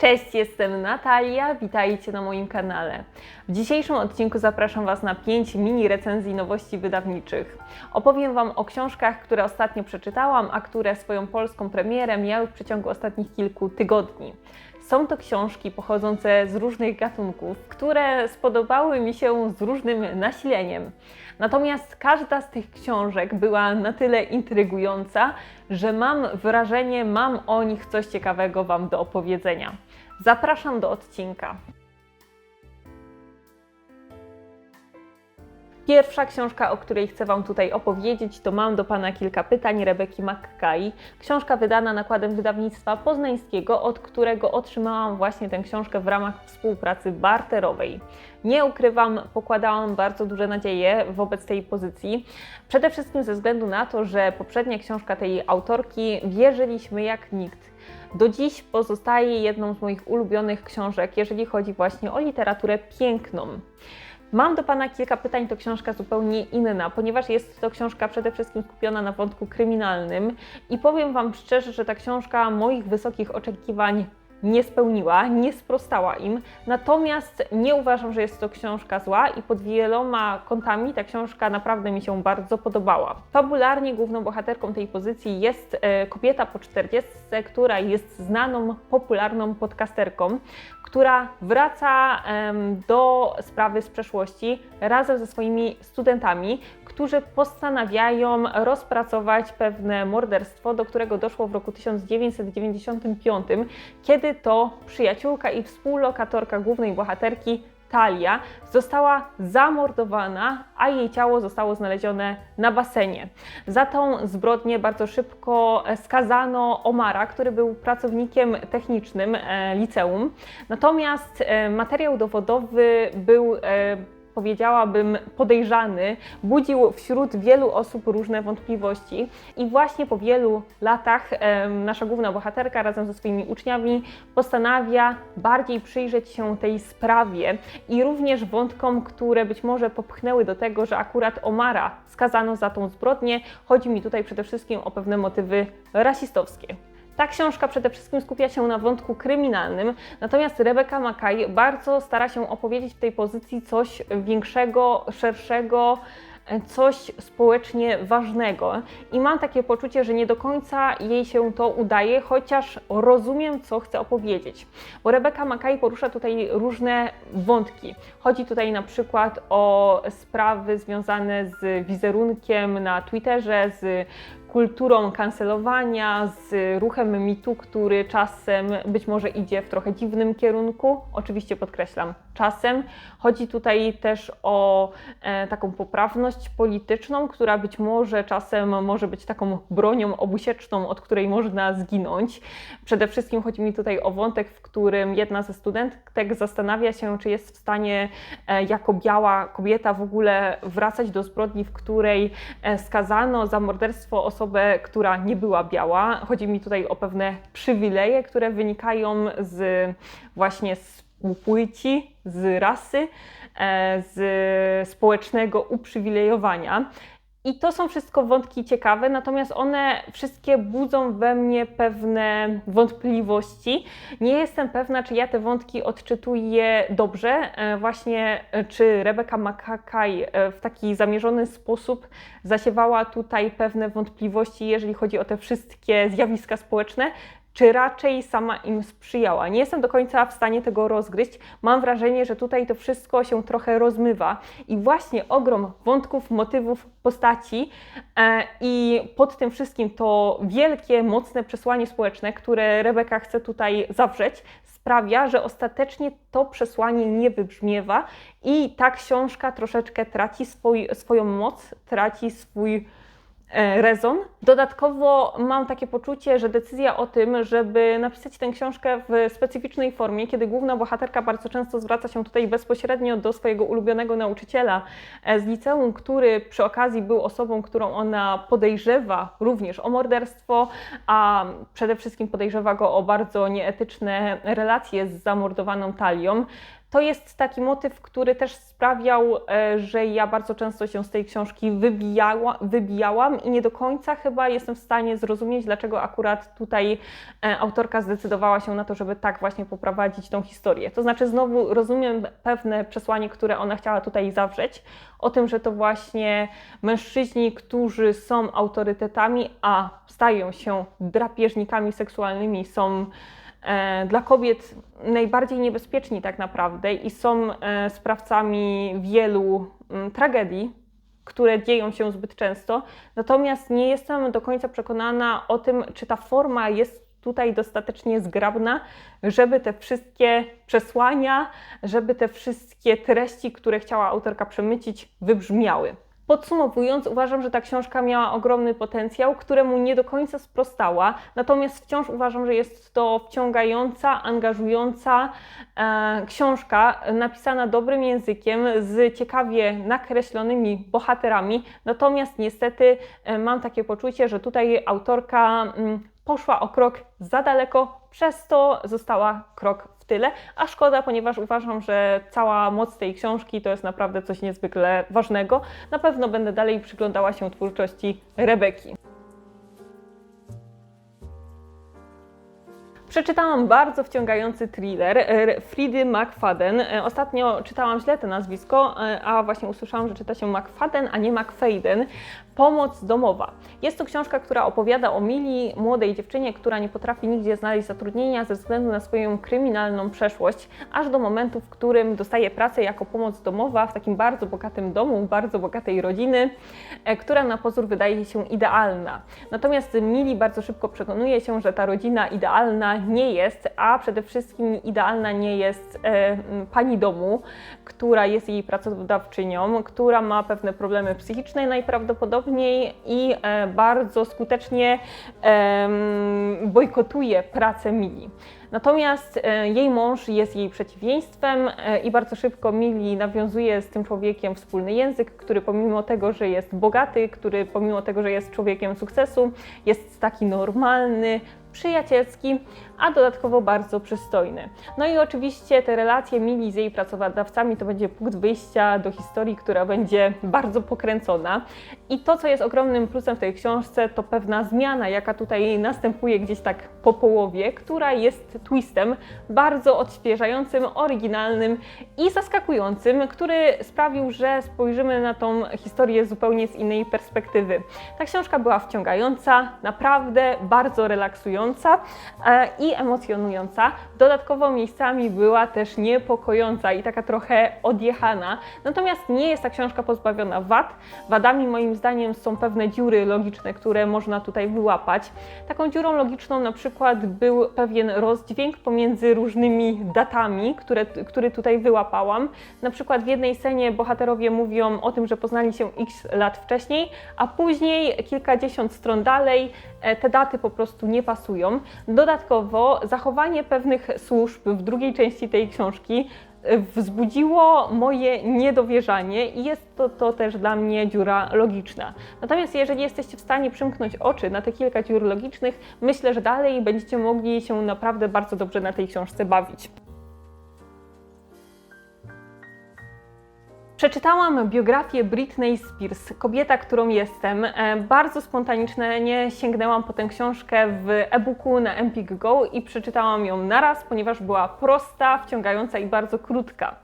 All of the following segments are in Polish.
Cześć, jestem Natalia, witajcie na moim kanale. W dzisiejszym odcinku zapraszam Was na 5 mini recenzji nowości wydawniczych. Opowiem Wam o książkach, które ostatnio przeczytałam, a które swoją polską premierę miały w przeciągu ostatnich kilku tygodni. Są to książki pochodzące z różnych gatunków, które spodobały mi się z różnym nasileniem. Natomiast każda z tych książek była na tyle intrygująca, że mam wrażenie, mam o nich coś ciekawego Wam do opowiedzenia. Zapraszam do odcinka. Pierwsza książka, o której chcę Wam tutaj opowiedzieć, to Mam do Pana kilka pytań Rebeki Mackay. Książka wydana nakładem wydawnictwa poznańskiego, od którego otrzymałam właśnie tę książkę w ramach współpracy barterowej. Nie ukrywam, pokładałam bardzo duże nadzieje wobec tej pozycji. Przede wszystkim ze względu na to, że poprzednia książka tej autorki wierzyliśmy jak nikt. Do dziś pozostaje jedną z moich ulubionych książek, jeżeli chodzi właśnie o literaturę piękną. Mam do Pana kilka pytań, to książka zupełnie inna, ponieważ jest to książka przede wszystkim skupiona na wątku kryminalnym i powiem Wam szczerze, że ta książka moich wysokich oczekiwań nie spełniła, nie sprostała im. Natomiast nie uważam, że jest to książka zła i pod wieloma kątami ta książka naprawdę mi się bardzo podobała. Fabularnie główną bohaterką tej pozycji jest e, kobieta po 40, która jest znaną, popularną podcasterką, która wraca do sprawy z przeszłości razem ze swoimi studentami, którzy postanawiają rozpracować pewne morderstwo, do którego doszło w roku 1995, kiedy to przyjaciółka i współlokatorka głównej bohaterki Talia została zamordowana, a jej ciało zostało znalezione na basenie. Za tą zbrodnię bardzo szybko skazano Omara, który był pracownikiem technicznym e, liceum. Natomiast e, materiał dowodowy był e, powiedziałabym, podejrzany, budził wśród wielu osób różne wątpliwości. I właśnie po wielu latach nasza główna bohaterka razem ze swoimi uczniami postanawia bardziej przyjrzeć się tej sprawie i również wątkom, które być może popchnęły do tego, że akurat Omara skazano za tą zbrodnię. Chodzi mi tutaj przede wszystkim o pewne motywy rasistowskie. Ta książka przede wszystkim skupia się na wątku kryminalnym, natomiast Rebecca Mackay bardzo stara się opowiedzieć w tej pozycji coś większego, szerszego, coś społecznie ważnego. I mam takie poczucie, że nie do końca jej się to udaje, chociaż rozumiem, co chce opowiedzieć. Bo Rebecca Mackay porusza tutaj różne wątki. Chodzi tutaj na przykład o sprawy związane z wizerunkiem na Twitterze, z kulturą kancelowania, z ruchem mitu, który czasem być może idzie w trochę dziwnym kierunku. Oczywiście podkreślam, czasem. Chodzi tutaj też o e, taką poprawność polityczną, która być może czasem może być taką bronią obusieczną, od której można zginąć. Przede wszystkim chodzi mi tutaj o wątek, w którym jedna ze studentek zastanawia się, czy jest w stanie e, jako biała kobieta w ogóle wracać do zbrodni, w której e, skazano za morderstwo osobę, która nie była biała. Chodzi mi tutaj o pewne przywileje, które wynikają z właśnie z płci, z rasy, e, z społecznego uprzywilejowania. I to są wszystko wątki ciekawe, natomiast one wszystkie budzą we mnie pewne wątpliwości. Nie jestem pewna, czy ja te wątki odczytuję dobrze. E, właśnie, e, czy Rebecca Makakaj w taki zamierzony sposób zasiewała tutaj pewne wątpliwości, jeżeli chodzi o te wszystkie zjawiska społeczne, czy raczej sama im sprzyjała. Nie jestem do końca w stanie tego rozgryźć. Mam wrażenie, że tutaj to wszystko się trochę rozmywa i właśnie ogrom wątków, motywów, postaci e, i pod tym wszystkim to wielkie, mocne przesłanie społeczne, które Rebeka chce tutaj zawrzeć, sprawia, że ostatecznie to przesłanie nie wybrzmiewa i ta książka troszeczkę traci swój, swoją moc, traci swój rezon. Dodatkowo mam takie poczucie, że decyzja o tym, żeby napisać tę książkę w specyficznej formie, kiedy główna bohaterka bardzo często zwraca się tutaj bezpośrednio do swojego ulubionego nauczyciela e, z liceum, który przy okazji był osobą, którą ona podejrzewa również o morderstwo, a przede wszystkim podejrzewa go o bardzo nieetyczne relacje z zamordowaną Talią To jest taki motyw, który też sprawiał, e, że ja bardzo często się z tej książki wybijała, wybijałam i nie do końca chyba jestem w stanie zrozumieć, dlaczego akurat tutaj e, autorka zdecydowała się na to, żeby tak właśnie poprowadzić tą historię. To znaczy, znowu rozumiem pewne przesłanie, które ona chciała tutaj zawrzeć, o tym, że to właśnie mężczyźni, którzy są autorytetami, a stają się drapieżnikami seksualnymi, są dla kobiet najbardziej niebezpieczni tak naprawdę i są e, sprawcami wielu m, tragedii, które dzieją się zbyt często. Natomiast nie jestem do końca przekonana o tym, czy ta forma jest tutaj dostatecznie zgrabna, żeby te wszystkie przesłania, żeby te wszystkie treści, które chciała autorka przemycić, wybrzmiały. Podsumowując, uważam, że ta książka miała ogromny potencjał, któremu nie do końca sprostała, natomiast wciąż uważam, że jest to wciągająca, angażująca e, książka, napisana dobrym językiem, z ciekawie nakreślonymi bohaterami. Natomiast niestety e, mam takie poczucie, że tutaj autorka mm, poszła o krok za daleko, przez to została krok tyle, a szkoda, ponieważ uważam, że cała moc tej książki to jest naprawdę coś niezwykle ważnego. Na pewno będę dalej przyglądała się twórczości Rebeki. Przeczytałam bardzo wciągający thriller e, Fridy McFadden. E, Ostatnio czytałam źle to nazwisko, e, a właśnie usłyszałam, że czyta się McFadden, a nie McFadden. Pomoc domowa. Jest to książka, która opowiada o Mili, młodej dziewczynie, która nie potrafi nigdzie znaleźć zatrudnienia ze względu na swoją kryminalną przeszłość, aż do momentu, w którym dostaje pracę jako pomoc domowa w takim bardzo bogatym domu, bardzo bogatej rodziny, która na pozór wydaje się idealna. Natomiast Mili bardzo szybko przekonuje się, że ta rodzina idealna nie jest, a przede wszystkim idealna nie jest e, pani domu, która jest jej pracodawczynią, która ma pewne problemy psychiczne najprawdopodobniej i e, bardzo skutecznie bojkotuje pracę Mili. Natomiast e, jej mąż jest jej przeciwieństwem e, i bardzo szybko Mili nawiązuje z tym człowiekiem wspólny język, który pomimo tego, że jest bogaty, który pomimo tego, że jest człowiekiem sukcesu, jest taki normalny, przyjacielski, a dodatkowo bardzo przystojny. No i oczywiście te relacje Mili z jej pracodawcami to będzie punkt wyjścia do historii, która będzie bardzo pokręcona. I to, co jest ogromnym plusem w tej książce, to pewna zmiana, jaka tutaj następuje gdzieś tak po połowie, która jest twistem bardzo odświeżającym, oryginalnym i zaskakującym, który sprawił, że spojrzymy na tą historię zupełnie z innej perspektywy. Ta książka była wciągająca, naprawdę bardzo relaksująca e, emocjonująca. Dodatkowo miejscami była też niepokojąca i taka trochę odjechana. Natomiast nie jest ta książka pozbawiona wad. Wadami moim zdaniem są pewne dziury logiczne, które można tutaj wyłapać. Taką dziurą logiczną na przykład był pewien rozdźwięk pomiędzy różnymi datami, które, który tutaj wyłapałam. Na przykład w jednej scenie bohaterowie mówią o tym, że poznali się x lat wcześniej, a później kilkadziesiąt stron dalej te daty po prostu nie pasują. Dodatkowo zachowanie pewnych służb w drugiej części tej książki e, wzbudziło moje niedowierzanie i jest to, to też dla mnie dziura logiczna. Natomiast jeżeli jesteście w stanie przymknąć oczy na te kilka dziur logicznych, myślę, że dalej będziecie mogli się naprawdę bardzo dobrze na tej książce bawić. Przeczytałam biografię Britney Spears, kobieta, którą jestem. E, bardzo spontanicznie sięgnęłam po tę książkę w e-booku na Empik Go i przeczytałam ją naraz, ponieważ była prosta, wciągająca i bardzo krótka.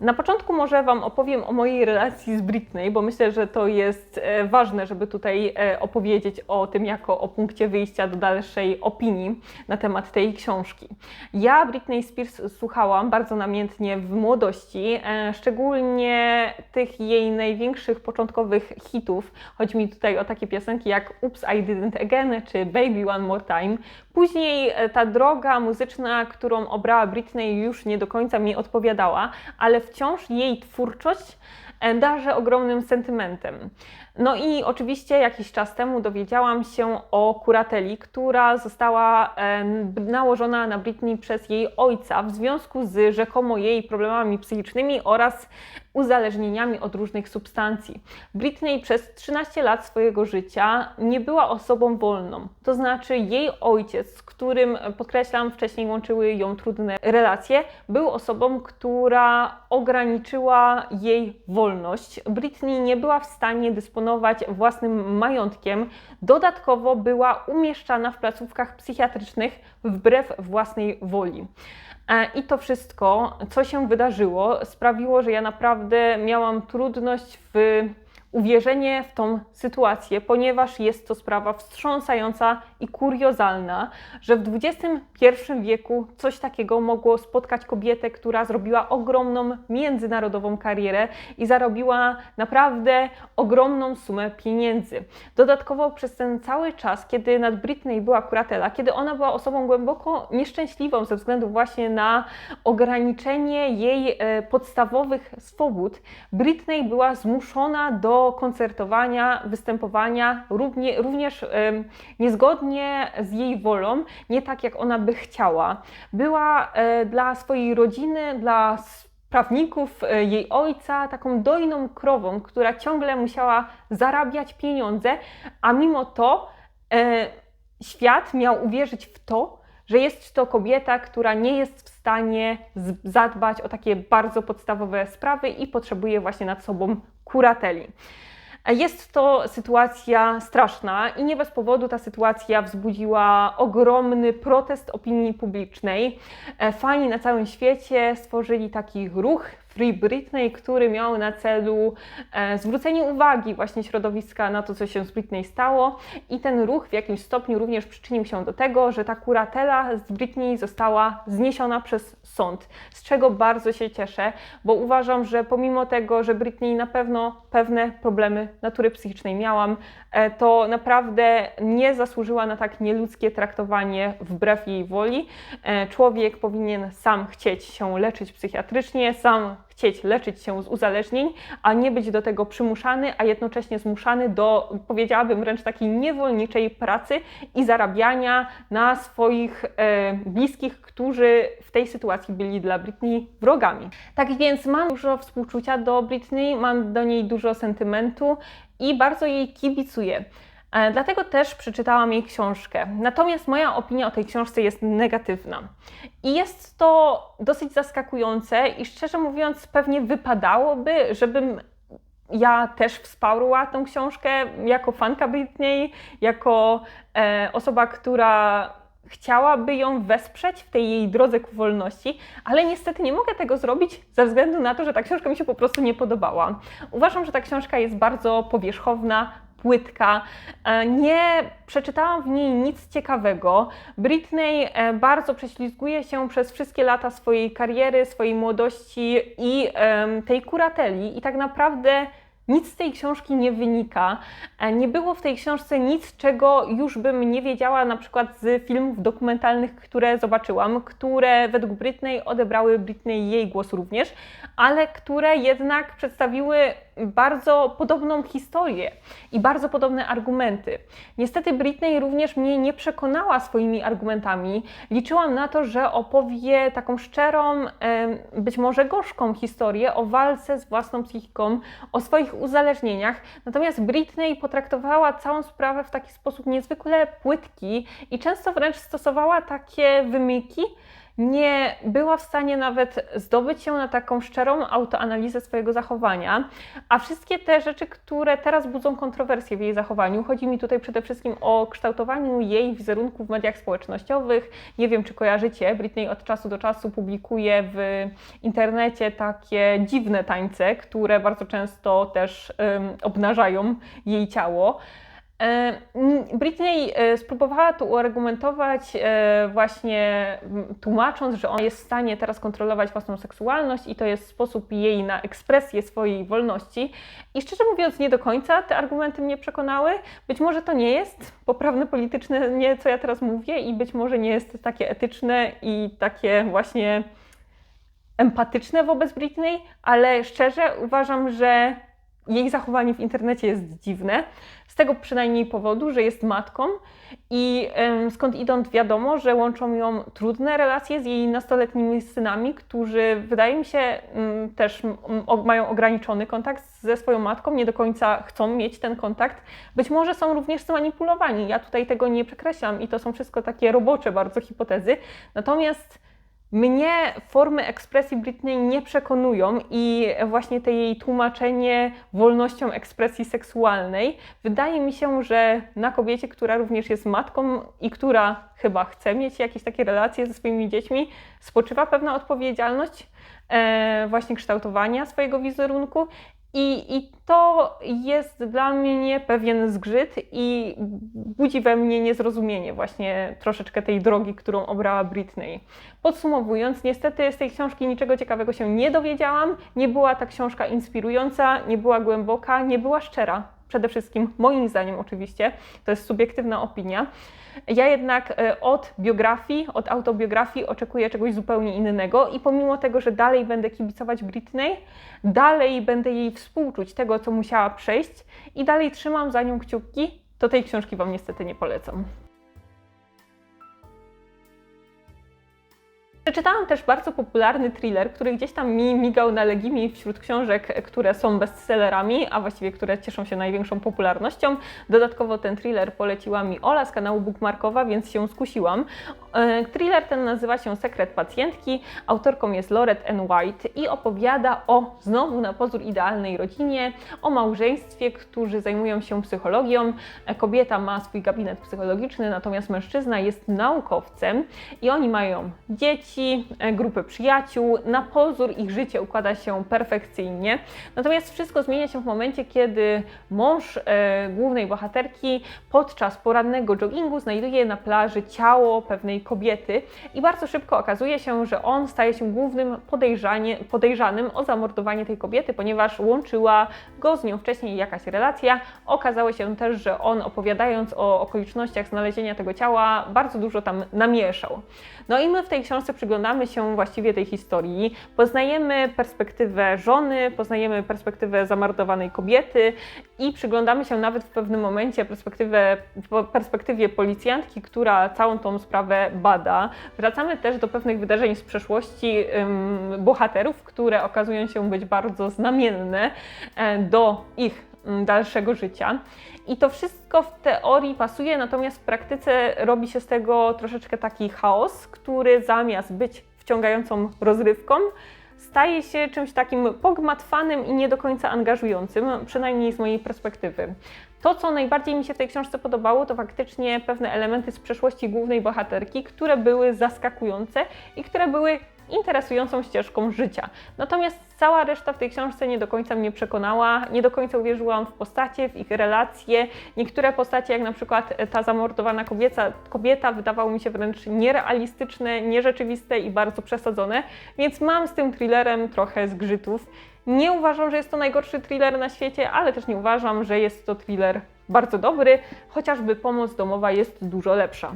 Na początku może Wam opowiem o mojej relacji z Britney, bo myślę, że to jest e, ważne, żeby tutaj e, opowiedzieć o tym jako o punkcie wyjścia do dalszej opinii na temat tej książki. Ja Britney Spears słuchałam bardzo namiętnie w młodości, e, szczególnie tych jej największych początkowych hitów. Chodzi mi tutaj o takie piosenki jak Oops, I Didn't Again czy Baby One More Time. Później ta droga muzyczna, którą obrała Britney już nie do końca mi odpowiadała, ale wciąż jej twórczość e, darzę ogromnym sentymentem. No i oczywiście jakiś czas temu dowiedziałam się o kurateli, która została nałożona na Britney przez jej ojca w związku z rzekomo jej problemami psychicznymi oraz uzależnieniami od różnych substancji. Britney przez 13 lat swojego życia nie była osobą wolną. To znaczy jej ojciec, z którym podkreślam wcześniej łączyły ją trudne relacje, był osobą, która ograniczyła jej wolność. Britney nie była w stanie dysponować własnym majątkiem. Dodatkowo była umieszczana w placówkach psychiatrycznych wbrew własnej woli. E, I to wszystko, co się wydarzyło, sprawiło, że ja naprawdę miałam trudność w uwierzenie w tą sytuację, ponieważ jest to sprawa wstrząsająca i kuriozalna, że w XXI wieku coś takiego mogło spotkać kobietę, która zrobiła ogromną międzynarodową karierę i zarobiła naprawdę ogromną sumę pieniędzy. Dodatkowo przez ten cały czas, kiedy nad Britney była kuratela, kiedy ona była osobą głęboko nieszczęśliwą ze względu właśnie na ograniczenie jej e, podstawowych swobód, Britney była zmuszona do koncertowania, występowania równie, również niezgodnie z jej wolą, nie tak jak ona by chciała. Była e, dla swojej rodziny, dla prawników e, jej ojca taką dojną krową, która ciągle musiała zarabiać pieniądze, a mimo to e, świat miał uwierzyć w to, że jest to kobieta, która nie jest w stanie zadbać o takie bardzo podstawowe sprawy i potrzebuje właśnie nad sobą kurateli. Jest to sytuacja straszna i nie bez powodu ta sytuacja wzbudziła ogromny protest opinii publicznej. E, fani na całym świecie stworzyli taki ruch Free Britney, który miał na celu e, zwrócenie uwagi właśnie środowiska na to, co się z Britney stało i ten ruch w jakimś stopniu również przyczynił się do tego, że ta kuratela z Britney została zniesiona przez sąd, z czego bardzo się cieszę, bo uważam, że pomimo tego, że Britney na pewno pewne problemy natury psychicznej miałam, e, to naprawdę nie zasłużyła na tak nieludzkie traktowanie wbrew jej woli. E, człowiek powinien sam chcieć się leczyć psychiatrycznie, sam chcieć leczyć się z uzależnień, a nie być do tego przymuszany, a jednocześnie zmuszany do, powiedziałabym wręcz takiej niewolniczej pracy i zarabiania na swoich e, bliskich, którzy w tej sytuacji byli dla Britney wrogami. Tak więc mam dużo współczucia do Britney, mam do niej dużo sentymentu i bardzo jej kibicuję. E, dlatego też przeczytałam jej książkę. Natomiast moja opinia o tej książce jest negatywna. I jest to dosyć zaskakujące i szczerze mówiąc, pewnie wypadałoby, żebym ja też wsparła tę książkę jako fanka Britney, jako e, osoba, która chciałaby ją wesprzeć w tej jej drodze ku wolności, ale niestety nie mogę tego zrobić ze względu na to, że ta książka mi się po prostu nie podobała. Uważam, że ta książka jest bardzo powierzchowna, płytka. E, nie przeczytałam w niej nic ciekawego. Britney e, bardzo prześlizguje się przez wszystkie lata swojej kariery, swojej młodości i tej kurateli, i tak naprawdę nic z tej książki nie wynika. E, nie było w tej książce nic, czego już bym nie wiedziała, na przykład z filmów dokumentalnych, które zobaczyłam, które według Britney odebrały Britney jej głos również, ale które jednak przedstawiły bardzo podobną historię i bardzo podobne argumenty. Niestety Britney również mnie nie przekonała swoimi argumentami. Liczyłam na to, że opowie taką szczerą, być może gorzką historię o walce z własną psychiką, o swoich uzależnieniach. Natomiast Britney potraktowała całą sprawę w taki sposób niezwykle płytki i często wręcz stosowała takie wymyki, nie była w stanie nawet zdobyć się na taką szczerą autoanalizę swojego zachowania, a wszystkie te rzeczy, które teraz budzą kontrowersje w jej zachowaniu, chodzi mi tutaj przede wszystkim o kształtowaniu jej wizerunku w mediach społecznościowych. Nie wiem, czy kojarzycie, Britney od czasu do czasu publikuje w internecie takie dziwne tańce, które bardzo często też um, obnażają jej ciało. E, Britney e, spróbowała tu uargumentować e, właśnie tłumacząc, że ona jest w stanie teraz kontrolować własną seksualność i to jest sposób jej na ekspresję swojej wolności. I szczerze mówiąc, nie do końca te argumenty mnie przekonały. Być może to nie jest poprawne polityczne, nie co ja teraz mówię, i być może nie jest takie etyczne i takie właśnie empatyczne wobec Britney, ale szczerze uważam, że jej zachowanie w internecie jest dziwne. Z tego przynajmniej powodu, że jest matką i skąd idąc wiadomo, że łączą ją trudne relacje z jej nastoletnimi synami, którzy wydaje mi się mm, też mm, mają ograniczony kontakt ze swoją matką, nie do końca chcą mieć ten kontakt. Być może są również zmanipulowani. Ja tutaj tego nie przekreślam i to są wszystko takie robocze bardzo hipotezy. Natomiast mnie formy ekspresji Britney nie przekonują i właśnie te jej tłumaczenie wolnością ekspresji seksualnej wydaje mi się, że na kobiecie, która również jest matką i która chyba chce mieć jakieś takie relacje ze swoimi dziećmi, spoczywa pewna odpowiedzialność e, właśnie kształtowania swojego wizerunku. I, I to jest dla mnie pewien zgrzyt i budzi we mnie niezrozumienie właśnie troszeczkę tej drogi, którą obrała Britney. Podsumowując, niestety z tej książki niczego ciekawego się nie dowiedziałam. Nie była ta książka inspirująca, nie była głęboka, nie była szczera. Przede wszystkim, moim zdaniem, oczywiście, to jest subiektywna opinia. Ja jednak e, od biografii, od autobiografii oczekuję czegoś zupełnie innego i pomimo tego, że dalej będę kibicować Britney, dalej będę jej współczuć tego, co musiała przejść i dalej trzymam za nią kciuki, to tej książki Wam niestety nie polecam. Przeczytałam też bardzo popularny thriller, który gdzieś tam mi migał na Legimi wśród książek, które są bestsellerami, a właściwie które cieszą się największą popularnością. Dodatkowo ten thriller poleciła mi Ola z kanału Bookmarkowa, więc się skusiłam. E, Thriller ten nazywa się Sekret Pacjentki. Autorką jest Loret N. White i opowiada o znowu na pozór idealnej rodzinie, o małżeństwie, którzy zajmują się psychologią. E, Kobieta ma swój gabinet psychologiczny, natomiast mężczyzna jest naukowcem i oni mają dzieci, e, grupy przyjaciół. Na pozór ich życie układa się perfekcyjnie. Natomiast wszystko zmienia się w momencie, kiedy mąż e, głównej bohaterki podczas porannego joggingu znajduje na plaży ciało pewnej kobiety i bardzo szybko okazuje się, że on staje się głównym podejrzanym o zamordowanie tej kobiety, ponieważ łączyła go z nią wcześniej jakaś relacja. Okazało się też, że on opowiadając o okolicznościach znalezienia tego ciała, bardzo dużo tam namieszał. No i my w tej książce przyglądamy się właściwie tej historii. Poznajemy perspektywę żony, poznajemy perspektywę zamordowanej kobiety i przyglądamy się nawet w pewnym momencie perspektywę, perspektywie policjantki, która całą tą sprawę bada. Wracamy też do pewnych wydarzeń z przeszłości bohaterów, które okazują się być bardzo znamienne e, do ich dalszego życia. I to wszystko w teorii pasuje, natomiast w praktyce robi się z tego troszeczkę taki chaos, który zamiast być wciągającą rozrywką, staje się czymś takim pogmatwanym i nie do końca angażującym, przynajmniej z mojej perspektywy. To, co najbardziej mi się w tej książce podobało, to faktycznie pewne elementy z przeszłości głównej bohaterki, które były zaskakujące i które były interesującą ścieżką życia. Natomiast cała reszta w tej książce nie do końca mnie przekonała, nie do końca uwierzyłam w postacie, w ich relacje. Niektóre postacie, jak na przykład ta zamordowana kobieta, kobieta wydawały mi się wręcz nierealistyczne, nierzeczywiste i bardzo przesadzone, więc mam z tym thrillerem trochę zgrzytów. Nie uważam, że jest to najgorszy thriller na świecie, ale też nie uważam, że jest to thriller bardzo dobry, chociażby pomoc domowa jest dużo lepsza.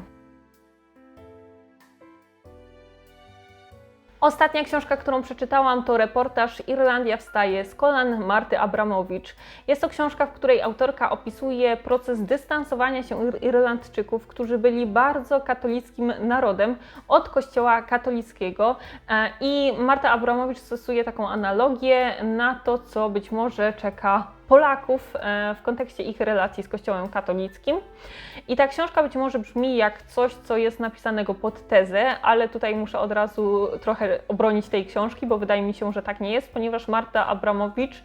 Ostatnia książka, którą przeczytałam, to reportaż Irlandia wstaje z kolan Marty Abramowicz. Jest to książka, w której autorka opisuje proces dystansowania się Ir- Irlandczyków, którzy byli bardzo katolickim narodem od kościoła katolickiego. E, I Marta Abramowicz stosuje taką analogię na to, co być może czeka Polaków e, w kontekście ich relacji z Kościołem katolickim. I ta książka być może brzmi jak coś, co jest napisanego pod tezę, ale tutaj muszę od razu trochę obronić tej książki, bo wydaje mi się, że tak nie jest, ponieważ Marta Abramowicz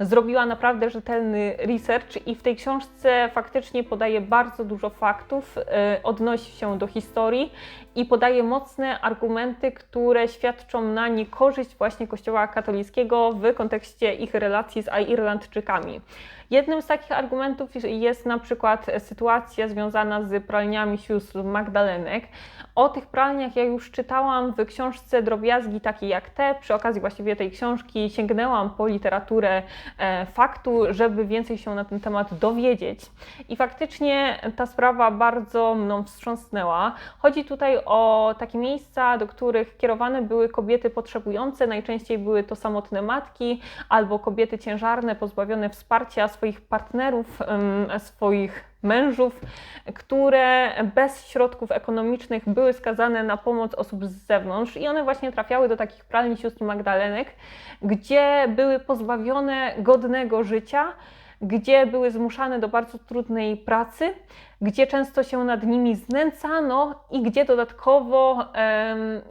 zrobiła naprawdę rzetelny research i w tej książce faktycznie podaje bardzo dużo faktów, e, odnosi się do historii i podaje mocne argumenty, które świadczą na niekorzyść właśnie Kościoła katolickiego w kontekście ich relacji z Irlandczykami. Jednym z takich argumentów jest na przykład sytuacja związana z pralniami sióstr Magdalenek. O tych pralniach ja już czytałam w książce Drobiazgi takie jak te. Przy okazji właściwie tej książki sięgnęłam po literaturę e, faktu, żeby więcej się na ten temat dowiedzieć. I faktycznie ta sprawa bardzo mną wstrząsnęła. Chodzi tutaj o takie miejsca, do których kierowane były kobiety potrzebujące. Najczęściej były to samotne matki albo kobiety ciężarne, pozbawione wsparcia swoich partnerów, swoich mężów, które bez środków ekonomicznych były skazane na pomoc osób z zewnątrz. I one właśnie trafiały do takich pralni sióstr Magdalenek, gdzie były pozbawione godnego życia, gdzie były zmuszane do bardzo trudnej pracy, gdzie często się nad nimi znęcano i gdzie dodatkowo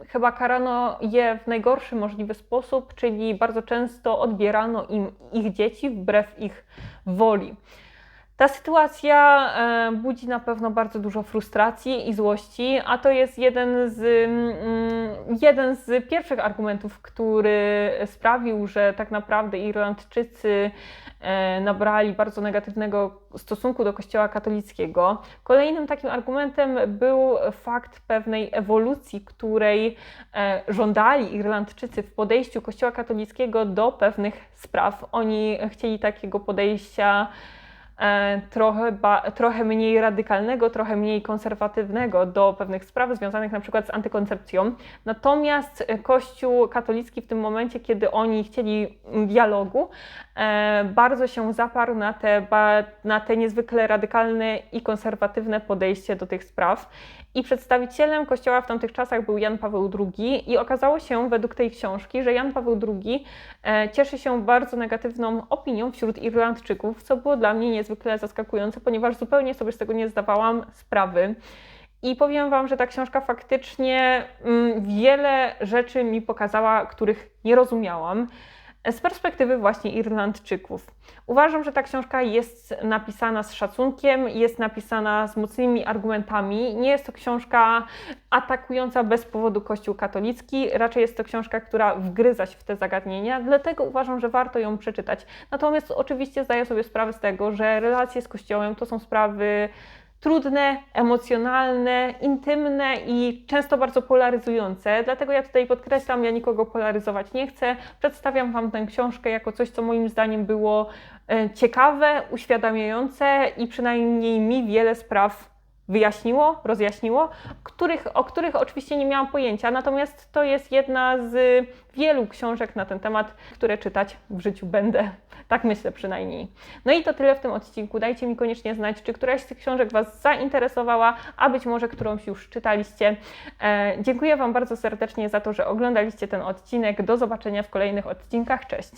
chyba karano je w najgorszy możliwy sposób, czyli bardzo często odbierano im ich dzieci wbrew ich woli. Ta sytuacja e, budzi na pewno bardzo dużo frustracji i złości, a to jest jeden z, mm, jeden z pierwszych argumentów, który sprawił, że tak naprawdę Irlandczycy e, nabrali bardzo negatywnego stosunku do Kościoła katolickiego. Kolejnym takim argumentem był fakt pewnej ewolucji, której e, żądali Irlandczycy w podejściu Kościoła katolickiego do pewnych spraw. Oni chcieli takiego podejścia trochę, ba, trochę mniej radykalnego, trochę mniej konserwatywnego do pewnych spraw związanych na przykład z antykoncepcją. Natomiast e, Kościół katolicki w tym momencie, kiedy oni chcieli dialogu, e, bardzo się zaparł na te, na te niezwykle radykalne i konserwatywne podejście do tych spraw. I przedstawicielem Kościoła w tamtych czasach był Jan Paweł II i okazało się według tej książki, że Jan Paweł II e, cieszy się bardzo negatywną opinią wśród Irlandczyków, co było dla mnie niezwykle zaskakujące, ponieważ zupełnie sobie z tego nie zdawałam sprawy. I powiem Wam, że ta książka faktycznie mm, wiele rzeczy mi pokazała, których nie rozumiałam z perspektywy właśnie Irlandczyków. Uważam, że ta książka jest napisana z szacunkiem, jest napisana z mocnymi argumentami. Nie jest to książka atakująca bez powodu Kościół katolicki, raczej jest to książka, która wgryza się w te zagadnienia, dlatego uważam, że warto ją przeczytać. Natomiast oczywiście zdaję sobie sprawę z tego, że relacje z Kościołem to są sprawy trudne, emocjonalne, intymne i często bardzo polaryzujące. Dlatego ja tutaj podkreślam, ja nikogo polaryzować nie chcę. Przedstawiam Wam tę książkę jako coś, co moim zdaniem było e, ciekawe, uświadamiające i przynajmniej mi wiele spraw wyjaśniło, rozjaśniło, których, o których oczywiście nie miałam pojęcia. Natomiast to jest jedna z wielu książek na ten temat, które czytać w życiu będę. Tak myślę przynajmniej. No i to tyle w tym odcinku. Dajcie mi koniecznie znać, czy któraś z tych książek Was zainteresowała, a być może którąś już czytaliście. E, dziękuję Wam bardzo serdecznie za to, że oglądaliście ten odcinek. Do zobaczenia w kolejnych odcinkach. Cześć!